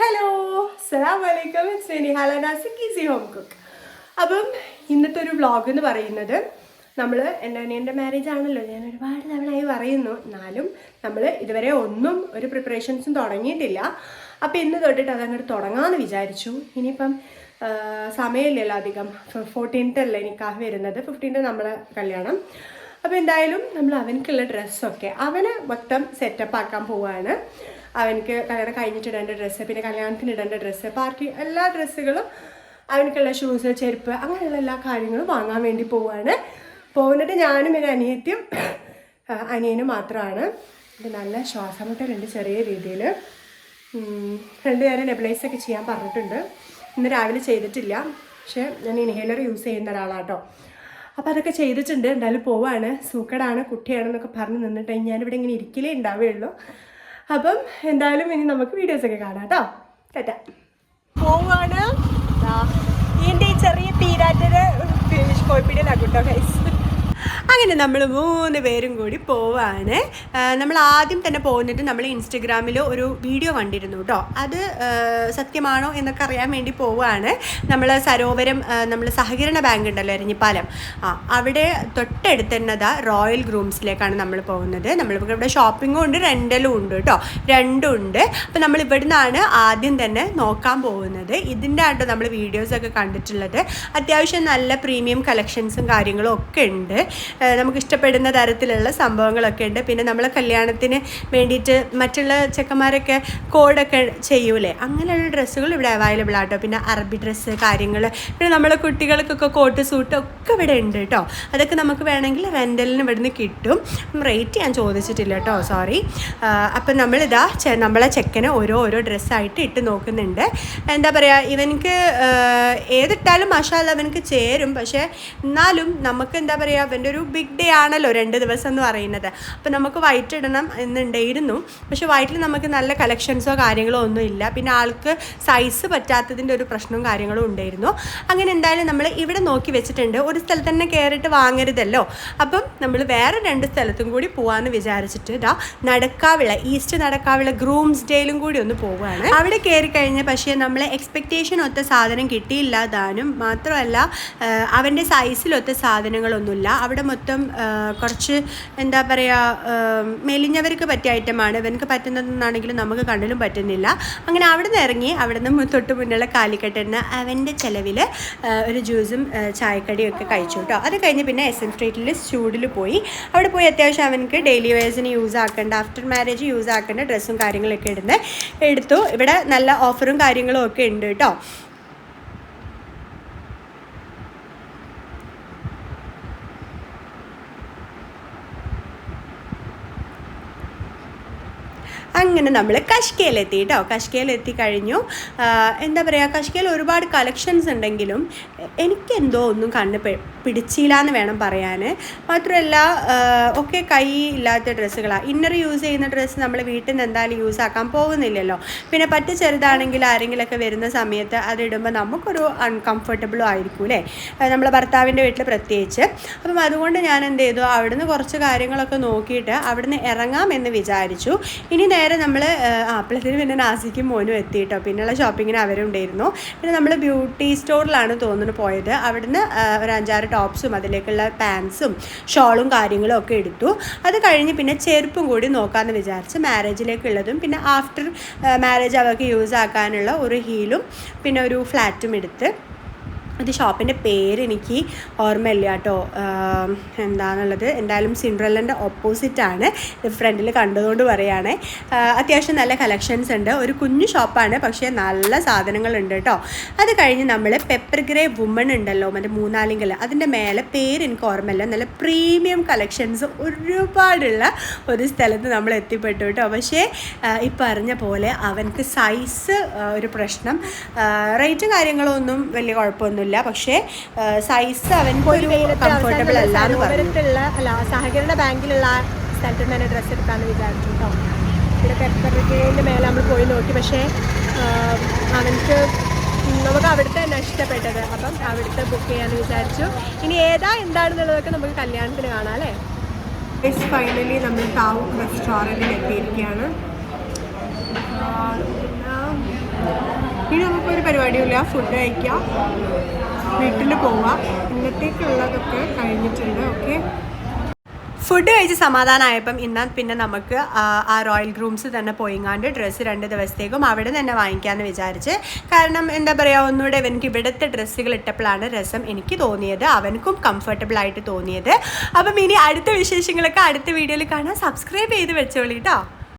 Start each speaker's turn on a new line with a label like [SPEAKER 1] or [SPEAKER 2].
[SPEAKER 1] Hello അസ്സലാം വലൈക്കും മീ ഹലനാസിക് ഈസി ഹോം കുക്ക്. അപ്പം ഇന്നത്തെ ഒരു വ്ളോഗ് എന്ന് പറയുന്നത് നമ്മൾ എന്റെ അനിയന്റെ മാരേജ് ആണല്ലോ. ഞാൻ ഒരുപാട് തവണയായി പറയുന്നു. എന്നാലും നമ്മൾ ഇതുവരെ ഒന്നും ഒരു പ്രിപ്പറേഷൻസും തുടങ്ങിയിട്ടില്ല. അപ്പോൾ ഇന്ന് തൊട്ടിട്ട് അതങ്ങോട്ട് തുടങ്ങാമെന്ന് വിചാരിച്ചു. ഇനിയിപ്പം സമയമില്ലല്ലോ അധികം. ഫോർട്ടീൻത്ത് അല്ലേ നിക്കാഹ് വരുന്നത്. ഫിഫ്റ്റീൻത്ത് നമ്മളെ കല്യാണം. അപ്പോൾ എന്തായാലും നമ്മൾ അവനക്കുള്ള ഡ്രസ്സൊക്കെ അവനെ മൊത്തം സെറ്റപ്പ് ആക്കാൻ പോവാണ്. അവനക്ക് കല്യാണം കഴിഞ്ഞിട്ട് ഇടേണ്ട ഡ്രസ്സ് പിന്നെ കല്യാണത്തിന് ഇടേണ്ട ഡ്രസ്സ് പാർട്ടി എല്ലാ ഡ്രസ്സുകളും അവനക്കുള്ള ഷൂസ് ചെരുപ്പ് അങ്ങനെയുള്ള എല്ലാ കാര്യങ്ങളും വാങ്ങാൻ വേണ്ടി പോവാണ്. പോകുന്നിട്ട് ഞാനും എന്റെ അനിയത്തിയും അനിയനും മാത്രമാണ് നല്ല നല്ല ശ്വാസമുട്ടലുണ്ട് ചെറിയ രീതിയിൽ രണ്ടുപേരെ നെബിലൈസ് ഒക്കെ ചെയ്യാൻ പറഞ്ഞിട്ടുണ്ട്. ഇന്ന് രാവിലെ ചെയ്തിട്ടില്ല. പക്ഷേ ഞാൻ ഇൻഹേലർ യൂസ് ചെയ്യുന്ന ഒരാളാട്ടോ. അപ്പോൾ അതൊക്കെ ചെയ്തിട്ടുണ്ട്. എന്തായാലും പോവാണ്. സൂക്കടാണ് കുട്ടിയാണെന്നൊക്കെ പറഞ്ഞ് നിന്നിട്ട് ഞാനിവിടെ ഇങ്ങനെ ഇരിക്കലേ ഉണ്ടാവുകയുള്ളൂ. അപ്പം എന്തായാലും ഇനി നമുക്ക് വീഡിയോസ് ഒക്കെ കാണാം കേട്ടോ ടാറ്റ. പോവാണ്. എന്റെ ചെറിയ പീരാറ്റര് ഫിനിഷ് കോഴിപ്പീടിയിലാക്കും കേട്ടോ ഗൈസ് അങ്ങനെ നമ്മൾ മൂന്ന് പേരും കൂടി പോവാണ്. നമ്മൾ ആദ്യം തന്നെ പോകുന്നിട്ട് നമ്മൾ ഇൻസ്റ്റഗ്രാമിൽ ഒരു വീഡിയോ കണ്ടിരുന്നു കേട്ടോ അത് സത്യമാണോ എന്നൊക്കെ അറിയാൻ വേണ്ടി പോവുകയാണ് നമ്മൾ സരോവരം നമ്മൾ സഹകരണ ബാങ്ക് ഉണ്ടല്ലോ എരഞ്ഞിപ്പാലം ആ അവിടെ തൊട്ടടുത്ത് തന്നെതാ റോയൽ ഗ്രൂംസിലേക്കാണ് നമ്മൾ പോകുന്നത്. നമ്മളിപ്പോൾ ഇവിടെ ഷോപ്പിങ്ങും ഉണ്ട് റെന്റലും ഉണ്ട് കേട്ടോ രണ്ടും ഉണ്ട്. അപ്പോൾ നമ്മൾ ഇവിടുന്നാണ് ആദ്യം തന്നെ നോക്കാൻ പോകുന്നത്. ഇതിന്റെ ആട്ടോ നമ്മൾ വീഡിയോസൊക്കെ കണ്ടിട്ടുള്ളത്. അത്യാവശ്യം നല്ല പ്രീമിയം കളക്ഷൻസും കാര്യങ്ങളും ഒക്കെ ഉണ്ട്. നമുക്ക് ഇഷ്ടപ്പെടുന്ന തരത്തിലുള്ള സംഭവങ്ങളൊക്കെ ഉണ്ട്. പിന്നെ നമ്മൾ കല്യാണത്തിന് വേണ്ടിയിട്ട് മറ്റുള്ള ചെക്കന്മാരൊക്കെ കോഡൊക്കെ ചെയ്യൂലേ? അങ്ങനെയുള്ള ഡ്രസ്സുകൾ ഇവിടെ അവൈലബിൾ ആട്ടോ. പിന്നെ അറബി ഡ്രസ്സ് കാര്യങ്ങൾ പിന്നെ നമ്മളെ കുട്ടികൾക്കൊക്കെ കോട്ട് സൂട്ട് ഒക്കെ ഇവിടെ ഉണ്ട് കേട്ടോ അതൊക്കെ നമുക്ക് വേണമെങ്കിൽ റെന്റലിന് ഇവിടുന്ന് കിട്ടും. റേറ്റ് ഞാൻ ചോദിച്ചിട്ടില്ല കേട്ടോ സോറി അപ്പം നമ്മളിതാ നമ്മളെ ചെക്കന് ഓരോ ഓരോ ഡ്രസ്സായിട്ട് ഇട്ട് നോക്കുന്നുണ്ട്. എന്താ പറയുക ഇവനക്ക് ഏതിട്ടാലും മഷാല അവനക്ക് ചേരും. പക്ഷേ എന്നാലും നമുക്ക് എന്താ പറയുക അവന്റെ ഒരു ബിഗ് ഡേ ആണല്ലോ രണ്ട് ദിവസം എന്ന് പറയുന്നത്. അപ്പോൾ നമുക്ക് വൈറ്റ് ഇടണം എന്നുണ്ടായിരുന്നു. പക്ഷേ വൈറ്റിൽ നമുക്ക് നല്ല കളക്ഷൻസോ കാര്യങ്ങളോ ഒന്നും ഇല്ല. പിന്നെ ആൾക്ക് സൈസ് പറ്റാത്തതിന്റെ ഒരു പ്രശ്നവും കാര്യങ്ങളും ഉണ്ടായിരുന്നു. അങ്ങനെ എന്തായാലും നമ്മൾ ഇവിടെ നോക്കി വെച്ചിട്ടുണ്ട്. ഒരു സ്ഥലത്ത് തന്നെ കയറിയിട്ട് വാങ്ങരുതല്ലോ. അപ്പം നമ്മൾ വേറെ രണ്ട് സ്ഥലത്തും കൂടി പോകാമെന്ന് വിചാരിച്ചിട്ട് ഇതാ നടക്കാവിള ഈസ്റ്റ് നടക്കാവിള ഗ്രൂംസ് ഡേയിലും കൂടി ഒന്ന് പോവുകയാണ് അവിടെ കയറി കഴിഞ്ഞ പക്ഷേ നമ്മളെ എക്സ്പെക്റ്റേഷൻ ഒത്ത സാധനം കിട്ടിയില്ല. താനും മാത്രമല്ല അവന്റെ സൈസിലൊത്ത സാധനങ്ങളൊന്നുമില്ല. അവിടെ മൊത്തം കുറച്ച് എന്താ പറയുക മെലിഞ്ഞവർക്ക് പറ്റിയ ഐറ്റമാണ്. ഇവനക്ക് പറ്റുന്നതെന്നാണെങ്കിലും നമുക്ക് കണ്ണിലും പറ്റുന്നില്ല. അങ്ങനെ അവിടെ നിന്ന് ഇറങ്ങി അവിടെ നിന്ന് തൊട്ട് മുന്നുള്ള കാലിക്കട്ടെന്ന് അവന്റെ ചിലവിൽ ഒരു ജ്യൂസും ചായക്കടിയും ഒക്കെ കഴിച്ചു കേട്ടോ. അത് കഴിഞ്ഞ് പിന്നെ എസ് എൻ സ്ട്രീറ്റിൽ സ്റ്റൂഡിൽ പോയി. അവിടെ പോയി അത്യാവശ്യം അവനക്ക് ഡെയിലി വേഴ്സിന് യൂസ് ആക്കേണ്ട ആഫ്റ്റർ മാരേജ് യൂസ് ആക്കേണ്ട ഡ്രസ്സും കാര്യങ്ങളൊക്കെ ഇടുന്നത് എടുത്തു. ഇവിടെ നല്ല ഓഫറും കാര്യങ്ങളും ഒക്കെ ഉണ്ട് കേട്ടോ. അങ്ങനെ നമ്മൾ കഷ്കയിലെത്തി കേട്ടോ കഷ്കയിലെത്തി കഴിഞ്ഞു. എന്താ പറയുക കഷ്കയിൽ ഒരുപാട് കളക്ഷൻസ് ഉണ്ടെങ്കിലും എനിക്കെന്തോ ഒന്നും കണ്ണ് പിടിച്ചില്ല എന്ന് വേണം പറയാൻ. മാത്രമല്ല ഒക്കെ കൈ ഇല്ലാത്ത ഡ്രസ്സുകളാണ് ഇന്നർ യൂസ് ചെയ്യുന്ന ഡ്രസ്സ് നമ്മൾ വീട്ടിൽ നിന്ന് എന്തായാലും യൂസ് ആക്കാൻ പോകുന്നില്ലല്ലോ. പിന്നെ പറ്റ് ചെറുതാണെങ്കിൽ ആരെങ്കിലുമൊക്കെ വരുന്ന സമയത്ത് അതിടുമ്പോൾ നമുക്കൊരു അൺകംഫർട്ടബിളും ആയിരിക്കും അല്ലേ? നമ്മളെ ഭർത്താവിന്റെ വീട്ടിൽ പ്രത്യേകിച്ച്. അപ്പം അതുകൊണ്ട് ഞാൻ എന്ത് ചെയ്തു? അവിടുന്ന് കുറച്ച് കാര്യങ്ങളൊക്കെ നോക്കിയിട്ട് അവിടുന്ന് ഇറങ്ങാമെന്ന് വിചാരിച്ചു. ഇനി നേരെ നമ്മൾ ആപ്പിളത്തിന് പിന്നെ നാസിക്കും മോനും എത്തിയിട്ടോ. പിന്നെയുള്ള ഷോപ്പിങ്ങിന് അവരുണ്ടായിരുന്നു. പിന്നെ നമ്മൾ ബ്യൂട്ടി സ്റ്റോറിലാണ് തോന്നുന്നു പോയത്. അവിടുന്ന് ഒരു അഞ്ചാറ് ടോപ്സും അതിലേക്കുള്ള പാൻസും ഷോളും കാര്യങ്ങളും ഒക്കെ എടുത്തു. അത് കഴിഞ്ഞ് പിന്നെ ചെരുപ്പും കൂടി നോക്കാമെന്ന് വിചാരിച്ച് മാരേജിലേക്കുള്ളതും പിന്നെ ആഫ്റ്റർ മാരേജ് അവർക്ക് യൂസ് ആക്കാനുള്ള ഒരു ഹീലും പിന്നെ ഒരു ഫ്ലാറ്റും എടുത്ത്. അത് ഷോപ്പിന്റെ പേര് എനിക്ക് ഓർമ്മയില്ല കേട്ടോ. എന്താണെന്നുള്ളത് എന്തായാലും സിൻഡ്രല്ലന്റെ ഓപ്പോസിറ്റാണ് ഫ്രണ്ടിൽ കണ്ടതുകൊണ്ട് പറയുകയാണേ അത്യാവശ്യം നല്ല കളക്ഷൻസ് ഉണ്ട്. ഒരു കുഞ്ഞു ഷോപ്പാണ് പക്ഷേ നല്ല സാധനങ്ങളുണ്ട് കേട്ടോ. അത് കഴിഞ്ഞ് നമ്മൾ പെപ്പർ ഗ്രേ വുമൺ ഉണ്ടല്ലോ മറ്റേ മൂന്നാലിങ്കൽ അതിന്റെ മേലെ പേര് എനിക്ക് ഓർമ്മയില്ല. നല്ല പ്രീമിയം കളക്ഷൻസ് ഒരുപാടുള്ള ഒരു സ്ഥലത്ത് നമ്മൾ എത്തിപ്പെട്ടു കേട്ടോ. പക്ഷേ ഈ പറഞ്ഞ പോലെ അവനക്ക് സൈസ് ഒരു പ്രശ്നം റേറ്റും കാര്യങ്ങളൊന്നും വലിയ കുഴപ്പമൊന്നുമില്ല. പക്ഷേ സൈസ് അവൻക്ക് ഒരു കംഫർട്ടബിൾ അല്ല എന്ന് പറഞ്ഞു.
[SPEAKER 2] അല്ല സഹകരണ ബാങ്കിലുള്ള സ്ഥലത്ത് തന്നെ ഡ്രസ്സ് എടുക്കാമെന്ന് വിചാരിച്ചു കേട്ടോ ഇവിടെ പെപ്പറിന്റെ മേലെ നമ്മൾ പോയി നോക്കി. പക്ഷേ ആ, അവനക്ക് നമുക്ക് അവിടുത്തെ തന്നെ ഇഷ്ടപ്പെട്ടത്. അപ്പം അവിടുത്തെ ബുക്ക് ചെയ്യാമെന്ന് വിചാരിച്ചു. ഇനി ഏതാ എന്താണെന്നുള്ളതൊക്കെ നമുക്ക് കല്യാണത്തിന് കാണാം അല്ലേ?
[SPEAKER 1] ഫൈനലി നമ്മൾ ടൗൺ റെസ്റ്റോറന്റിൽ എത്തിയിരിക്കുകയാണ്.
[SPEAKER 2] ഇനി നമുക്കൊരു പരിപാടിയില്ല ഫുഡ് കഴിക്കാം. വീട്ടിൽ പോവാം. ഇന്നത്തേക്കുള്ളതൊക്കെ കഴിഞ്ഞിട്ടുണ്ട്. ഓക്കെ
[SPEAKER 1] ഫുഡ് കഴിച്ച് സമാധാനമായപ്പം ഇന്നാ പിന്നെ നമുക്ക് ആ, റോയൽ ഗ്രൂംസ് തന്നെ പോയിങ്ങാണ്ട് ഡ്രസ്സ് രണ്ട് ദിവസത്തേക്കും അവിടെ തന്നെ വാങ്ങിക്കാമെന്ന് വിചാരിച്ച്. കാരണം എന്താ പറയുക ഒന്നുകൂടെ എനിക്ക് ഇവിടുത്തെ ഡ്രസ്സുകൾ ഇട്ടപ്പോഴാണ് രസം എനിക്ക് തോന്നിയത് അവനക്കും കംഫർട്ടബിൾ ആയിട്ട് തോന്നിയത്. അപ്പം ഇനി അടുത്ത വിശേഷങ്ങളൊക്കെ അടുത്ത വീഡിയോയിൽ കാണാൻ സബ്സ്ക്രൈബ് ചെയ്ത് വെച്ചോളി കേട്ടോ